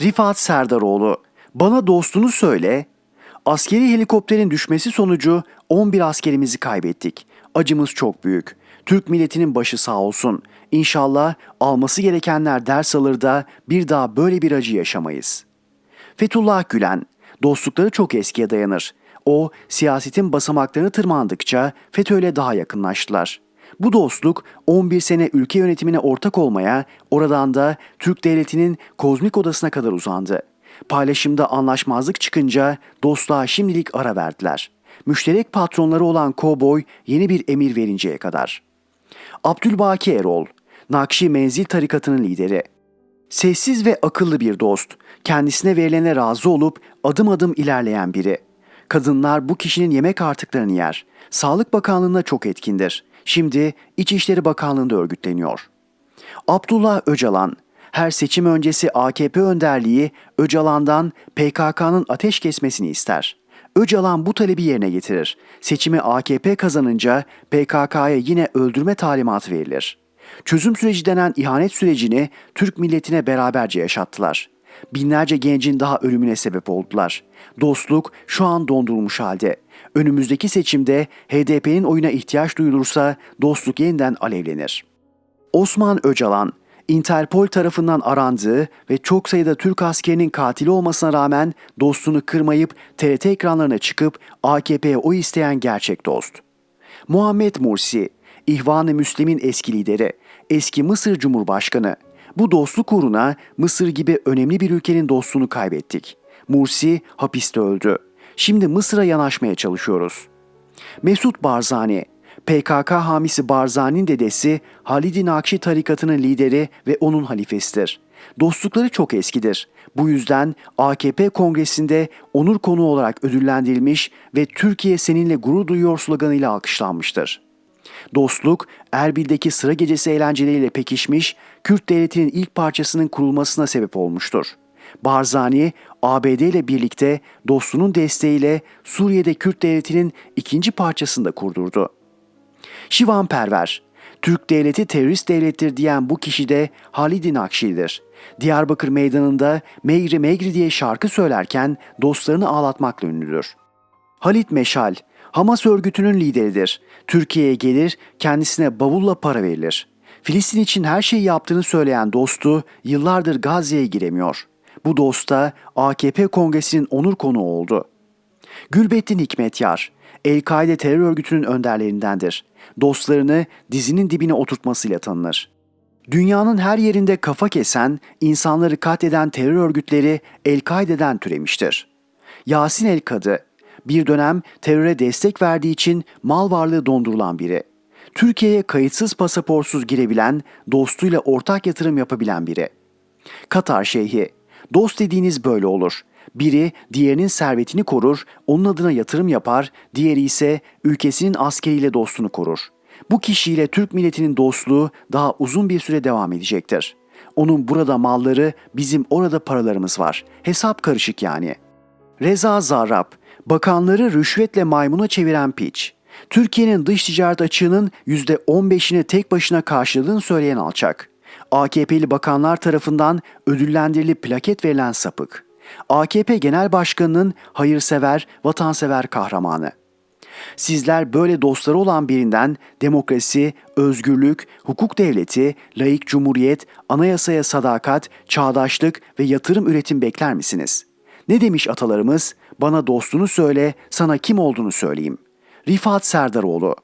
Rifat Serdaroğlu, bana dostunu söyle. Askeri helikopterin düşmesi sonucu 11 askerimizi kaybettik. Acımız çok büyük. Türk milletinin başı sağ olsun. İnşallah alması gerekenler ders alır da bir daha böyle bir acı yaşamayız. Fethullah Gülen, dostlukları çok eskiye dayanır. O, siyasetin basamaklarını tırmandıkça FETÖ'yle daha yakınlaştılar. Bu dostluk 11 sene ülke yönetimine ortak olmaya, oradan da Türk devletinin kozmik odasına kadar uzandı. Paylaşımda anlaşmazlık çıkınca dostluğa şimdilik ara verdiler. Müşterek patronları olan kovboy yeni bir emir verinceye kadar. Abdülbaki Erol, Nakşi Menzil tarikatının lideri. Sessiz ve akıllı bir dost, kendisine verilene razı olup adım adım ilerleyen biri. Kadınlar bu kişinin yemek artıklarını yer. Sağlık Bakanlığı'na çok etkindir. Şimdi İçişleri Bakanlığı'nda örgütleniyor. Abdullah Öcalan, her seçim öncesi AKP önderliği Öcalan'dan PKK'nın ateş kesmesini ister. Öcalan bu talebi yerine getirir. Seçimi AKP kazanınca PKK'ya yine öldürme talimatı verilir. Çözüm süreci denen ihanet sürecini Türk milletine beraberce yaşattılar. Binlerce gencin daha ölümüne sebep oldular. Dostluk şu an dondurulmuş halde. Önümüzdeki seçimde HDP'nin oyuna ihtiyaç duyulursa dostluk yeniden alevlenir. Osman Öcalan, Interpol tarafından arandığı ve çok sayıda Türk askerinin katili olmasına rağmen dostunu kırmayıp TRT ekranlarına çıkıp AKP'ye oy isteyen gerçek dost. Muhammed Mursi, İhvan-ı Müslim'in eski lideri, eski Mısır Cumhurbaşkanı. Bu dostluk uğruna Mısır gibi önemli bir ülkenin dostluğunu kaybettik. Mursi hapiste öldü. Şimdi Mısır'a yanaşmaya çalışıyoruz. Mesut Barzani, PKK hamisi Barzani'nin dedesi Halid-i Nakşi tarikatının lideri ve onun halifesidir. Dostlukları çok eskidir. Bu yüzden AKP kongresinde onur konu olarak ödüllendirilmiş ve Türkiye seninle gurur duyuyor sloganıyla alkışlanmıştır. Dostluk, Erbil'deki sıra gecesi eğlenceleriyle pekişmiş, Kürt devletinin ilk parçasının kurulmasına sebep olmuştur. Barzani, ABD ile birlikte dostunun desteğiyle Suriye'de Kürt devletinin ikinci parçasını da kurdurdu. Şivan Perver, Türk devleti terörist devlettir diyen bu kişi de Halid-i Nakşi'dir. Diyarbakır meydanında Meyri Megri diye şarkı söylerken dostlarını ağlatmakla ünlüdür. Halit Meşal, Hamas örgütünün lideridir. Türkiye'ye gelir, kendisine bavulla para verilir. Filistin için her şeyi yaptığını söyleyen dostu yıllardır Gazze'ye giremiyor. Bu dosta AKP kongresinin onur konuğu oldu. Gülbettin Hikmetyar, El-Kaide terör örgütünün önderlerindendir. Dostlarını dizinin dibine oturtmasıyla tanınır. Dünyanın her yerinde kafa kesen, insanları katleden terör örgütleri El-Kaide'den türemiştir. Yasin El-Kadı, bir dönem teröre destek verdiği için mal varlığı dondurulan biri. Türkiye'ye kayıtsız pasaportsuz girebilen, dostuyla ortak yatırım yapabilen biri. Katar Şeyhi, dost dediğiniz böyle olur. Biri diğerinin servetini korur, onun adına yatırım yapar, diğeri ise ülkesinin askeriyle dostunu korur. Bu kişiyle Türk milletinin dostluğu daha uzun bir süre devam edecektir. Onun burada malları, bizim orada paralarımız var. Hesap karışık yani. Reza Zarrab, bakanları rüşvetle maymuna çeviren piç. Türkiye'nin dış ticaret açığının %15'ini tek başına karşıladığını söyleyen alçak. AKP'li bakanlar tarafından ödüllendirilip plaket verilen sapık. AKP Genel Başkanı'nın hayırsever, vatansever kahramanı. Sizler böyle dostları olan birinden demokrasi, özgürlük, hukuk devleti, laik cumhuriyet, anayasaya sadakat, çağdaşlık ve yatırım üretim bekler misiniz? Ne demiş atalarımız? Bana dostunu söyle, sana kim olduğunu söyleyeyim. Rifat Serdaroğlu